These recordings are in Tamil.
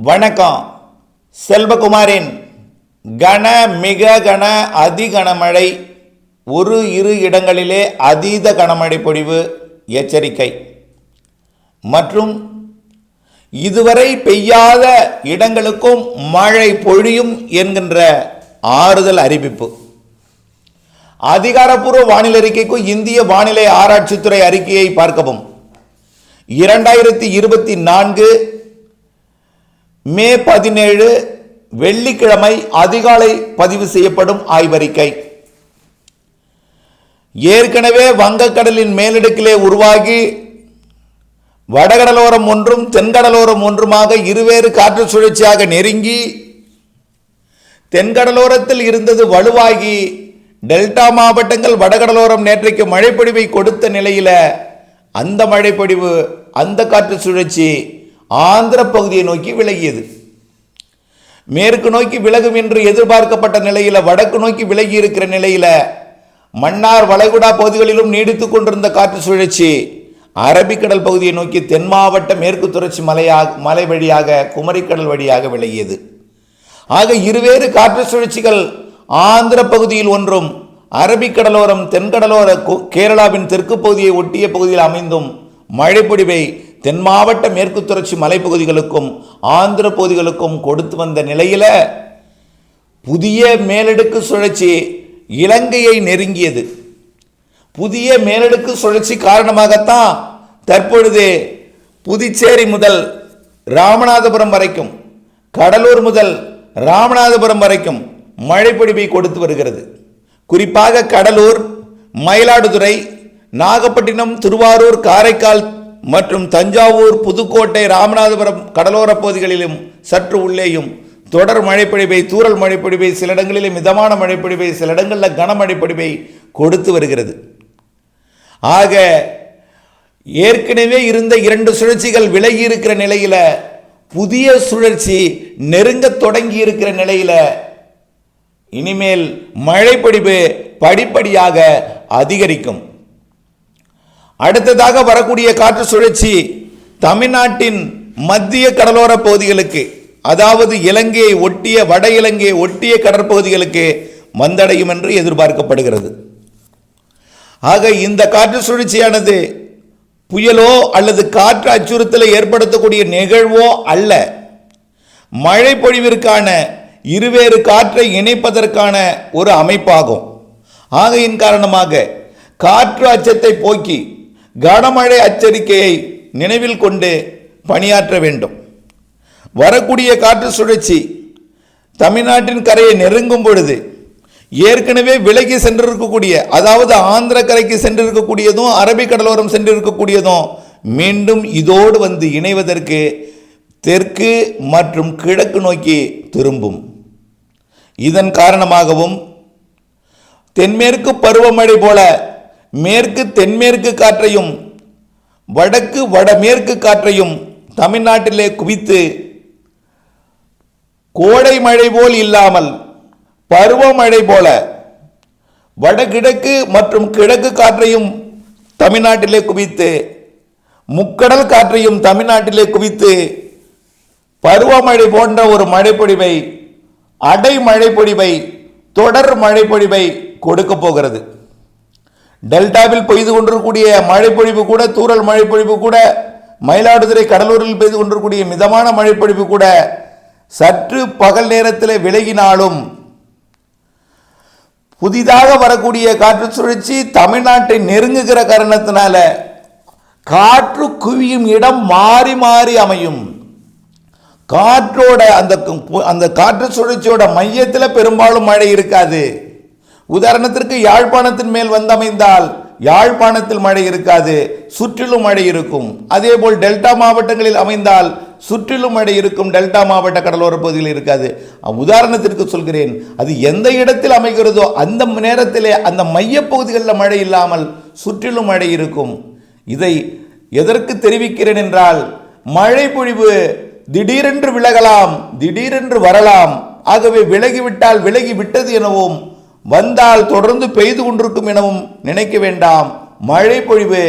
வணக்கம். செல்வகுமாரின் கன மிக கன அதி கனமழை ஒரு இரு இடங்களிலே அதீத கனமழை பொழிவு எச்சரிக்கை. மற்றும் இதுவரை பெய்யாத இடங்களுக்கும் மழை பொழியும் என்கின்ற ஆறுதல் அறிவிப்பு. அதிகாரப்பூர்வ வானிலை அறிக்கைக்கும் இந்திய வானிலை ஆராய்ச்சித்துறை அறிக்கையை பார்க்கவும். இரண்டாயிரத்தி இருபத்தி நான்கு மே பதினேழு வெள்ளிக்கிழமை அதிகாலை பதிவு செய்யப்படும் ஆய்வறிக்கை. ஏற்கனவே வங்கக்கடலின் மேலடுக்கிலே உருவாகி வடகடலோரம் ஒன்றும் தென்கடலோரம் ஒன்றுமாக இருவேறு காற்று சுழற்சியாக நெருங்கி தென்கடலோரத்தில் இருந்தது வலுவாகி டெல்டா மாவட்டங்கள் வடகடலோரம் நேற்றைக்கு மழைப்பொழிவை கொடுத்த நிலையில் அந்த மழைப்பொழிவு அந்த காற்று சுழற்சி ஆந்திர பகுதியை நோக்கி விலகியது. மேற்கு நோக்கி விலகும் என்று எதிர்பார்க்கப்பட்ட நிலையில் வடக்கு நோக்கி விலகி இருக்கிற நிலையில் மன்னார் வளைகுடா பகுதிகளிலும் நீடித்து கொண்டிருந்த காற்று சுழற்சி அரபிக்கடல் பகுதியை நோக்கி தென் மாவட்ட மேற்கு தொடர்ச்சி மலையாக மலை வழியாக குமரிக்கடல் வழியாக விலகியது. ஆக இருவேறு காற்று சுழற்சிகள் ஆந்திர பகுதியில் ஒன்றும் அரபிக்கடலோரம் தென்கடலோர கு- கேரளாவின் தெற்கு பகுதியை ஒட்டிய பகுதியில் அமைந்தும் மழைப்பொடிவை தென் மாவட்ட மேற்கு தொடர்ச்சி மலைப்பகுதிகளுக்கும் ஆந்திர பகுதிகளுக்கும் கொடுத்து வந்த நிலையில் புதிய மேலடுக்கு சுழற்சி இலங்கையை நெருங்கியது. புதிய மேலடுக்கு சுழற்சி காரணமாகத்தான் தற்பொழுது புதுச்சேரி முதல் ராமநாதபுரம் வரைக்கும் கடலூர் முதல் ராமநாதபுரம் வரைக்கும் மழைப்பொழிவை கொடுத்து வருகிறது. குறிப்பாக கடலூர் மயிலாடுதுறை நாகப்பட்டினம் திருவாரூர் காரைக்கால் மற்றும் தஞ்சாவூர் புதுக்கோட்டை ராமநாதபுரம் கடலோர பகுதிகளிலும் சற்று உள்ளேயும் தொடர் மழைப்பொழிவை தூரல் மழைப்பொழிவை சில இடங்களிலும் மிதமான மழைப்பொழிவை சில இடங்களில் கனமழைப்பொழிவை கொடுத்து வருகிறது. ஆக ஏற்கனவே இருந்த இரண்டு சுழற்சிகள் விலகி இருக்கிற நிலையில் புதிய சுழற்சி நெருங்க தொடங்கி இருக்கிற நிலையில் இனிமேல் மழைப்பொழிவு படிப்படியாக அதிகரிக்கும். அடுத்ததாக வரக்கூடிய காற்று சுழற்சி தமிழ்நாட்டின் மத்திய கடலோர பகுதிகளுக்கு அதாவது இலங்கையை ஒட்டிய வட இலங்கையை ஒட்டிய கடற்பகுதிகளுக்கு வந்தடையும் என்று எதிர்பார்க்கப்படுகிறது. ஆக இந்த காற்று சுழற்சியானது புயலோ அல்லது காற்று அச்சுறுத்தலை ஏற்படுத்தக்கூடிய நிகழ்வோ அல்ல. மழை பொழிவிற்கான இருவேறு காற்றை இணைப்பதற்கான ஒரு அமைப்பாகும். ஆகையின் காரணமாக காற்று அச்சத்தை போக்கி கனமழை எச்சரிக்கையை நினைவில் கொண்டு பணியாற்ற வேண்டும். வரக்கூடிய காற்று சுழற்சி தமிழ்நாட்டின் கரையை நெருங்கும் பொழுது ஏற்கனவே விலகி சென்றிருக்கக்கூடிய அதாவது ஆந்திர கரைக்கு சென்றிருக்கக்கூடியதும் அரபிக்கடலோரம் சென்றிருக்கக்கூடியதும் மீண்டும் இதோடு வந்து இணைவதற்கு தெற்கு மற்றும் கிழக்கு நோக்கி திரும்பும். இதன் காரணமாகவும் தென்மேற்கு பருவமழை போல மேற்கு தென்மேற்கு காற்றையும் வடக்கு வடமேற்கு காற்றையும் தமிழ்நாட்டிலே குவித்து கோடை மழை போல் இல்லாமல் பருவமழை போல வடகிழக்கு மற்றும் கிழக்கு காற்றையும் தமிழ்நாட்டிலே குவித்து முக்கடல் காற்றையும் தமிழ்நாட்டிலே குவித்து பருவமழை போன்ற ஒரு மழைப்பொழிவை அடை மழைப்பொழிவை தொடர் மழைப்பொழிவை கொடுக்க போகிறது. டெல்டாவில் பெய்து கொண்டிருக்கக்கூடிய மழைப்பொழிவு கூட தூறல் மழைப்பொழிவு கூட மயிலாடுதுறை கடலூரில் பெய்து கொண்டிருக்கக்கூடிய மிதமான மழைப்பொழிவு கூட சற்று பகல் நேரத்தில் விலகினாலும் புதிதாக வரக்கூடிய காற்று சுழற்சி தமிழ்நாட்டை நெருங்குகிற காரணத்தினால காற்று குவியும் இடம் மாறி மாறி அமையும். காற்றோட அந்த அந்த காற்று சுழற்சியோட மையத்தில் பெரும்பாலும் மழை இருக்காது. உதாரணத்திற்கு யாழ்ப்பாணத்தின் மேல் வந்தமைந்தால் யாழ்ப்பாணத்தில் மழை இருக்காது சுற்றிலும் மழை இருக்கும். அதேபோல் டெல்டா மாவட்டங்களில் அமைந்தால் சுற்றிலும் மழை இருக்கும் டெல்டா மாவட்ட கடலோர பகுதியில் இருக்காது. உதாரணத்திற்கு சொல்கிறேன் அது எந்த இடத்தில் அமைகிறதோ அந்த நேரத்திலே அந்த மையப்பகுதிகளில் மழை இல்லாமல் சுற்றிலும் மழை இருக்கும். இதை எதற்கு தெரிவிக்கிறேன் என்றால் மழை பொழிவு திடீரென்று விலகலாம் திடீரென்று வரலாம். ஆகவே விலகிவிட்டால் விலகி விட்டது எனவும் வந்தால் தொடர்ந்து பெய்து கொண்டிருக்கும் எனவும் நினைக்க வேண்டாம். மழை பொழிவு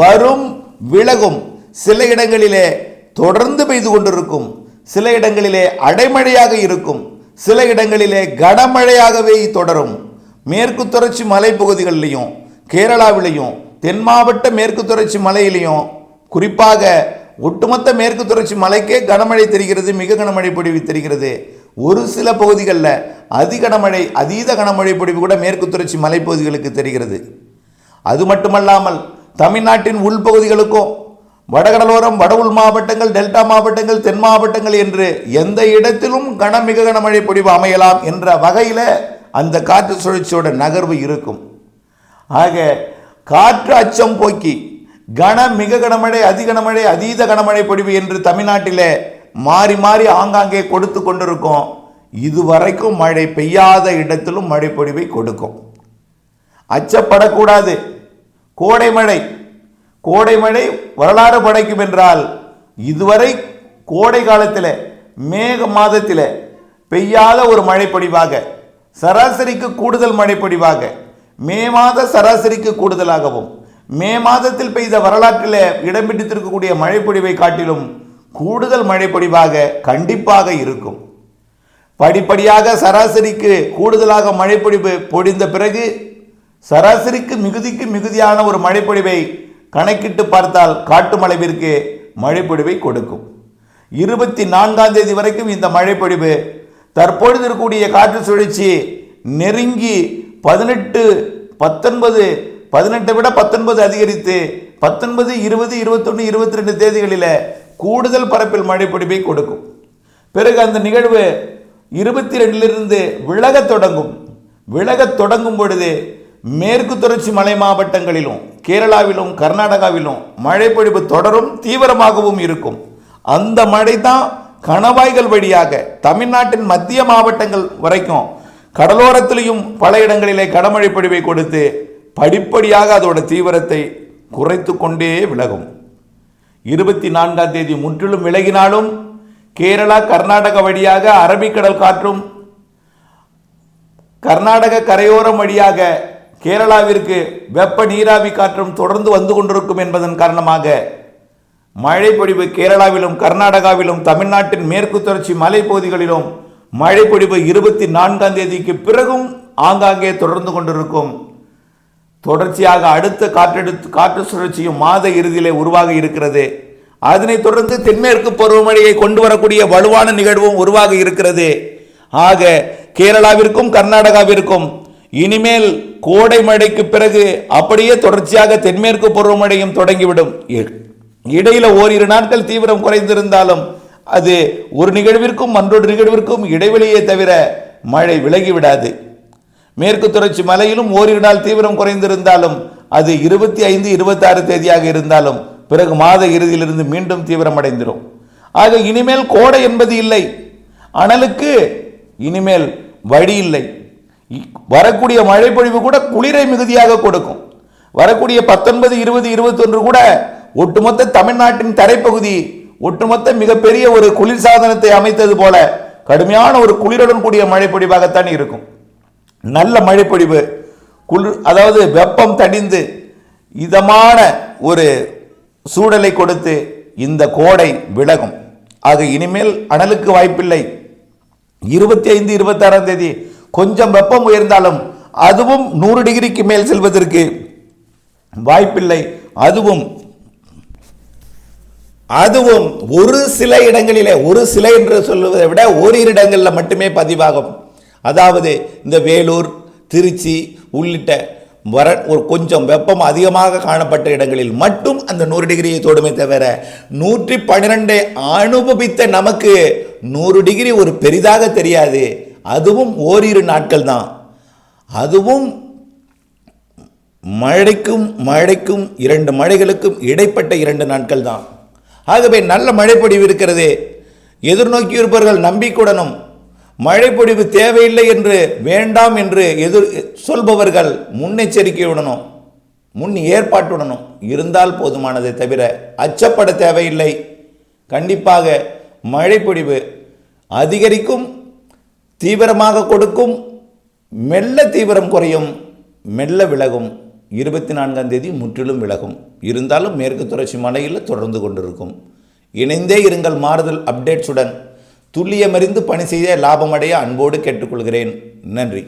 வரும் விலகும். சில இடங்களிலே தொடர்ந்து பெய்து கொண்டிருக்கும். சில இடங்களிலே அடைமழையாக இருக்கும். சில இடங்களிலே கனமழையாகவே தொடரும். மேற்கு தொடர்ச்சி மலைப்பகுதிகளிலையும் கேரளாவிலையும் தென் மாவட்ட மேற்கு தொடர்ச்சி மலையிலையும் குறிப்பாக ஒட்டுமொத்த மேற்கு தொடர்ச்சி மலைக்கே கனமழை தெரிகிறது மிக கனமழை பொழிவு தெரிகிறது. ஒரு சில பகுதிகளில் அதி கனமழை அதீத கனமழை பொழிவு கூட மேற்கு தொடர்ச்சி மலைப்பகுதிகளுக்கு தெரிகிறது. அது மட்டுமல்லாமல் தமிழ்நாட்டின் உள்பகுதிகளுக்கும் வடகடலோரம் வட உள் மாவட்டங்கள் டெல்டா மாவட்டங்கள் தென் மாவட்டங்கள் என்று எந்த இடத்திலும் கனமிக கனமழை பொழிவு அமையலாம் என்ற வகையில் அந்த காற்று சுழற்சியோட நகர்வு இருக்கும். ஆக காற்று அச்சம் போக்கி கன மிக கனமழை அதி கனமழை அதீத கனமழை பொழிவு என்று தமிழ்நாட்டிலே மாறி மாறி ஆங்காங்கே கொடுத்து கொண்டிருக்கோம். இதுவரைக்கும் மழை பெய்யாத இடத்திலும் மழை பொழிவை கொடுக்கும். அச்சப்படக்கூடாது. கோடை மழை. கோடை மழை வரலாறு படைக்கும் என்றால் இதுவரை கோடை காலத்தில் மேக மாதத்தில் பெய்யாத ஒரு மழைப்பொழிவாக சராசரிக்கு கூடுதல் மழைப்பொழிவாக மே மாத சராசரிக்கு கூடுதலாகவும் மே மாதத்தில் பெய்த வரலாற்றில் இடம் பிடித்திருக்கக்கூடிய மழைப்பொழிவை காட்டிலும் கூடுதல் மழைப்பொழிவாக கண்டிப்பாக இருக்கும். படிப்படியாக சராசரிக்கு கூடுதலாக மழைப்பொழிவு பொழிந்த பிறகு சராசரிக்கு மிகுதிக்கு மிகுதியான ஒரு மழைப்பொழிவை கணக்கிட்டு பார்த்தால் காட்டு மழைவிற்கு மழைப்பொழிவை கொடுக்கும். இருபத்தி நான்காம் தேதி வரைக்கும் இந்த மழைப்பொழிவு தற்பொழுது இருக்கக்கூடிய காற்று சுழற்சி நெருங்கி பதினெட்டு பத்தொன்பது பதினெட்டை விட பத்தொன்பது அதிகரித்து பத்தொன்பது இருபது இருபத்தொன்று இருபத்தி ரெண்டு தேதிகளில் கூடுதல் பரப்பில் மழைப்பொழிவை கொடுக்கும். பிறகு அந்த நிகழ்வு இருபத்தி ரெண்டிலிருந்து விலகத் தொடங்கும். விலகத் தொடங்கும் பொழுது மேற்கு தொடர்ச்சி மலை மாவட்டங்களிலும் கேரளாவிலும் கர்நாடகாவிலும் மழைப்பொழிவு தொடரும் தீவிரமாகவும் இருக்கும். அந்த மழை தான் கணவாய்கள் வழியாக தமிழ்நாட்டின் மத்திய மாவட்டங்கள் வரைக்கும் கடலோரத்திலையும் பல இடங்களிலே கடமழை பொழிவை கொடுத்து படிப்படியாக அதோட தீவிரத்தை குறைத்து கொண்டே விலகும். இருபத்தி நான்காம் தேதி முற்றிலும் விலகினாலும் கேரளா கர்நாடக வழியாக அரபிக்கடல் காற்றும் கர்நாடக கரையோரம் வழியாக கேரளாவிற்கு வெப்ப நீராவி காற்றும் தொடர்ந்து வந்து கொண்டிருக்கும் என்பதன் காரணமாக மழை பொழிவு கேரளாவிலும் கர்நாடகாவிலும் தமிழ்நாட்டின் மேற்கு தொடர்ச்சி மலைப்பகுதிகளிலும் மழை பொழிவு இருபத்தி நான்காம் தேதிக்கு பிறகும் ஆங்காங்கே தொடர்ந்து கொண்டிருக்கும். தொடர்ச்சியாக அடுத்த காற்றெடுத்து காற்று சுழற்சியும் மாத இறுதியிலே உருவாக இருக்கிறது. அதனைத் தொடர்ந்து தென்மேற்கு பருவமழையை கொண்டு வரக்கூடிய வலுவான நிகழ்வும் உருவாக இருக்கிறது. ஆக கேரளாவிற்கும் கர்நாடகாவிற்கும் இனிமேல் கோடை மழைக்கு பிறகு அப்படியே தொடர்ச்சியாக தென்மேற்கு பருவமழையும் தொடங்கிவிடும். இ- இடையில ஓரிரு நாட்கள் தீவிரம் குறைந்திருந்தாலும் அது ஒரு நிகழ்விற்கும் மற்றொரு நிகழ்விற்கும் இடைவெளியே தவிர மழை விலகிவிடாது. மேற்கு தொடர்ச்சி மலையிலும் ஓரிரு நாள் தீவிரம் குறைந்திருந்தாலும் அது இருபத்தி ஐந்து இருபத்தாறு தேதியாக இருந்தாலும் பிறகு மாத இறுதியிலிருந்து மீண்டும் தீவிரமடைந்துடும் ஆக இனிமேல் கோடை என்பது இல்லை. அனலுக்கு இனிமேல் வழி இல்லை. இ- வரக்கூடிய மழைப்பொழிவு கூட குளிரை மிகுதியாக கொடுக்கும். வரக்கூடிய பத்தொன்பது இருபது இருபத்தொன்று கூட ஒட்டுமொத்த தமிழ்நாட்டின் தரைப்பகுதி ஒட்டுமொத்த மிகப்பெரிய ஒரு குளிர் சாதனத்தை அமைத்தது போல கடுமையான ஒரு குளிருடன் கூடிய மழைப்பொழிவாகத்தான் இருக்கும். நல்ல மழைப்பொழிவு குளிர் அதாவது வெப்பம் தணிந்து இதமான ஒரு சூழலை கொடுத்து இந்த கோடை விலகும். ஆக இனிமேல் அனலுக்கு வாய்ப்பில்லை. இருபத்தி ஐந்து இருபத்தாறாம் தேதி கொஞ்சம் வெப்பம் உயர்ந்தாலும் அதுவும் நூறு டிகிரிக்கு மேல் செல்வதற்கு வாய்ப்பில்லை. அதுவும் அதுவும் ஒரு சில இடங்களிலே ஒரு சில என்று சொல்வதை விட ஓரிரு இடங்களில் மட்டுமே பதிவாகும். அதாவது இந்த வேலூர் திருச்சி உள்ளிட்ட வர ஒரு கொஞ்சம் வெப்பம் அதிகமாக காணப்பட்ட இடங்களில் மட்டும் அந்த நூறு டிகிரியை தொடுமே தவிர நூற்றி பன்னிரெண்டை அனுபவித்த நமக்கு நூறு டிகிரி ஒரு பெரிதாக தெரியாது. அதுவும் ஓரிரு நாட்கள் தான். அதுவும் மழைக்கும் மழைக்கும் இரண்டு மழைகளுக்கும் இடைப்பட்ட இரண்டு நாட்கள் தான். ஆகவே நல்ல மழைப்பொழிவு இருக்கிறது. எதிர்நோக்கி இருப்பவர்கள் மழைப்பொழிவு தேவையில்லை என்று வேண்டாம் என்று எதிர் சொல்பவர்கள் முன்னெச்சரிக்கையுடனும் முன் ஏற்பாட்டுடனும் இருந்தால் போதுமானதை தவிர அச்சப்பட தேவையில்லை. கண்டிப்பாக மழைப்பொழிவு அதிகரிக்கும் தீவிரமாக கொடுக்கும் மெல்ல தீவிரம் குறையும் மெல்ல விலகும். இருபத்தி நான்காம் தேதி முற்றிலும் விலகும். இருந்தாலும் மேற்கு தொடர்ச்சி மலையில் தொடர்ந்து கொண்டிருக்கும். இணைந்தே இருங்கள் மாறுதல் அப்டேட்ஸுடன். துல்லியமறிந்து பணி செய்ய லாபமடைய அன்போடு கேட்டுக்கொள்கிறேன். நன்றி.